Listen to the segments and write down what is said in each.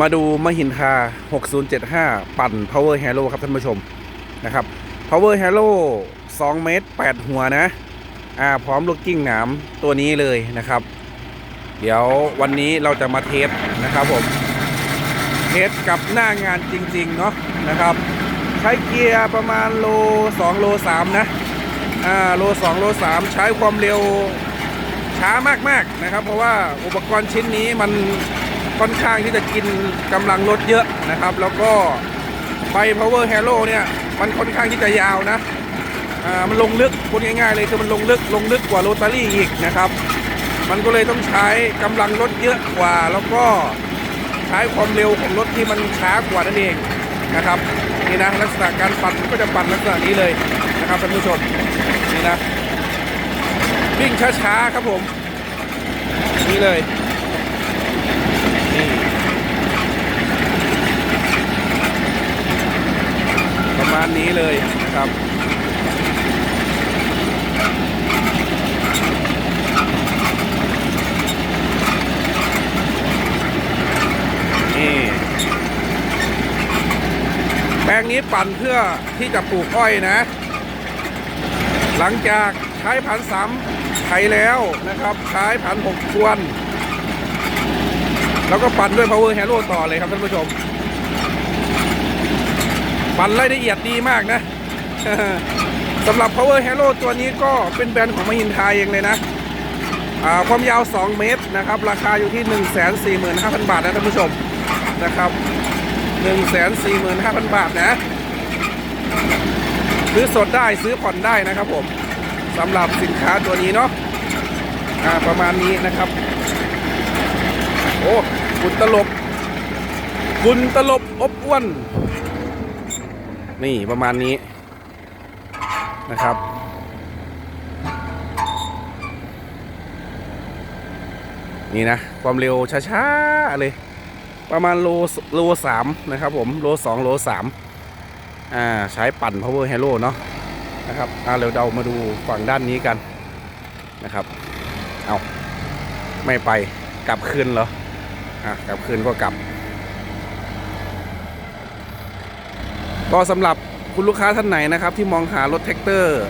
มาดูมหินทา6075 ปั่น Power Hero ครับท่านผู้ชมนะครับ Power Hero 2 เมตร 8 หัวนะ อ่า พร้อมลูกกิ้งหนามตัวนี้เลยนะครับ เดี๋ยววันนี้เราจะมาเทสนะครับผม เทสกับหน้างานจริง ๆ เนาะนะครับ ใช้เกียร์ประมาณโล 2 โล 3 นะ อ่า โล 2 โล 3 ใช้ความเร็วช้ามาก ๆ นะครับ เพราะว่าอุปกรณ์ชิ้นนี้มัน ค่อนข้างที่จะกินกำลังรถเยอะนะครับ แล้วก็ไฟ Power Hero เนี่ยมันค่อนข้างที่จะยาวนะอ่ามันลงลึกพูดง่ายๆเลยคือมันลงลึกลงลึกกว่าโรตารี่อีกนะครับ มันก็เลยต้องใช้กำลังรถเยอะกว่า แล้วก็ใช้ความเร็วของรถที่มันช้ากว่านั่นเองนะครับนี่นะลักษณะการปั่นก็จะปั่นลักษณะนี้เลยนะครับท่านผู้ชมนี่นะวิ่งช้าๆครับผมนี่เลย นี่ ประมาณ นี้เลยนะครับนี่แปลงนี้ปั่นเพื่อที่จะปลูกอ้อยนะ หลังจากใช้ผันสามไถแล้วนะครับใช้ผันหกควน แล้วก็ปั่นด้วย power hero ต่อเลยครับท่านผู้ชม ปั่นรายละเอียดดีมากนะสำหรับ power hero ตัวนี้ก็เป็นแบรนด์ของมหินทาเองเลยนะความยาว 2 เมตรนะครับ ราคาอยู่ที่ 145,000 บาทนะท่านผู้ชมนะครับ 145,000 บาทนะ ซื้อสดได้ซื้อผ่อนได้นะครับผมสำหรับสินค้าตัวนี้เนาะประมาณนี้นะครับ โอ้กุนตลบกุนตลบอบอ้วน นี่ประมาณนี้นะครับ นี่นะ ความเร็วช้าๆเลย ประมาณโลโลสามนะครับผมโลสองโลสามอ่าใช้ปั่น power hero เนาะนะครับอ่าเดี๋ยวเรามาดูฝั่งด้านนี้กันนะครับ เอาไม่ไปกลับคืนเหรออะกลับคืนก็กลับ ก็สำหรับคุณลูกค้าท่านไหนนะครับ ที่มองหารถแท็กเตอร์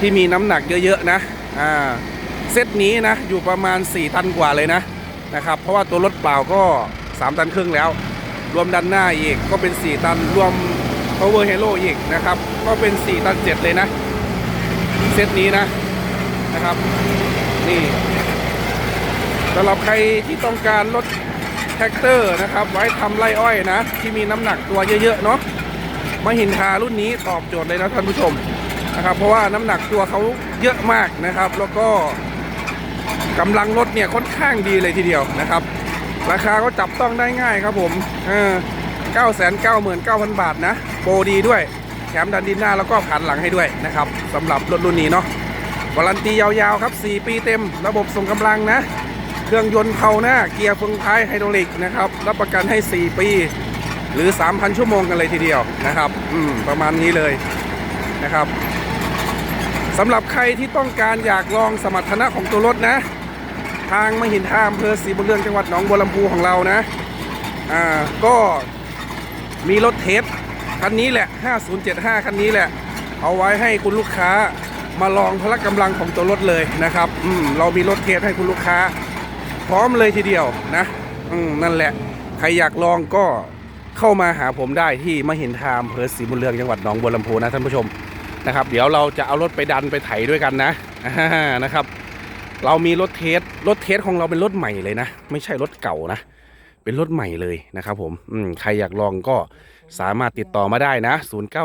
ที่มีน้ำหนักเยอะๆนะอ่าเซตนี้นะอยู่ประมาณ 4 ตันกว่าเลยนะนะครับเพราะว่าตัวรถเปล่าก็ 3 ตันครึ่งแล้ว รวมดันหน้าอีกก็เป็น 4 ตันรวม power hero อีกนะครับ ก็เป็น 4 ตัน 7 เลยนะ เซตนี้นะนะครับ นี่สำหรับใครที่ต้องการรถ แท็กเตอร์นะครับ ไว้ทำไรอ้อยนะ ที่มีน้ำหนักตัวเยอะๆเนาะมาหินทารุ่นนี้ตอบโจทย์เลยนะท่านผู้ชมนะครับ เพราะว่าน้ำหนักตัวเขาเยอะมากนะครับ แล้วก็กำลังรถเนี่ยค่อนข้างดีเลยทีเดียวนะครับ ราคาก็จับต้องได้ง่ายครับผมเออ9 9 9 9 0 0บาทนะโปรดีด้วยแถมดันดินหน้าแล้วก็ผ่านหลังให้ด้วยนะครับสำหรับรถรุ่นนี้เนาะวารันตียาวๆครับ 4 ปีเต็ม ระบบส่งกำลังนะ เครื่องยนต์เผาหน้าเกียร์เฟืองท้ายไฮดรอลิกนะครับรับประกันให้ 4 ปี หรือ 3,000 ชั่วโมงกันเลยทีเดียวนะครับอืมประมาณนี้เลยนะครับสำหรับใครที่ต้องการอยากลองสมรรถนะของตัวรถนะ ทางมหินท่าอำเภอศรีบุญเรืองจังหวัดหนองบัวลำพูของเรานะอ่าก็มีรถเทสคันนี้แหละ 5075 คันนี้แหละ เอาไว้ให้คุณลูกค้ามาลองพละกำลังของตัวรถเลยนะครับ อืม เรามีรถเทสให้คุณลูกค้า พร้อมเลยทีเดียวนะอืมนั่นแหละ ใครอยากลองก็เข้ามาหาผมได้ที่มหินทาอำเภอศรีบุญเรืองจังหวัดหนองบัวลำพูนะท่านผู้ชมนะครับ เดี๋ยวเราจะเอารถไปดันไปไถด้วยกันนะนะครับ เรามีรถเทสรถเทสของเราเป็นรถใหม่เลยนะ ไม่ใช่รถเก่านะ เป็นรถใหม่เลยนะครับผมอืมใครอยากลองก็สามารถติดต่อมาได้นะ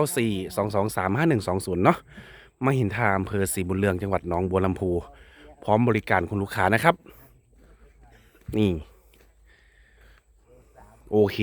094 223 5120 เนาะมหินทาอำเภอศรีบุญเรืองจังหวัดหนองบัวลำพู พร้อมบริการคุณลูกค้านะครับ นี่ โอเค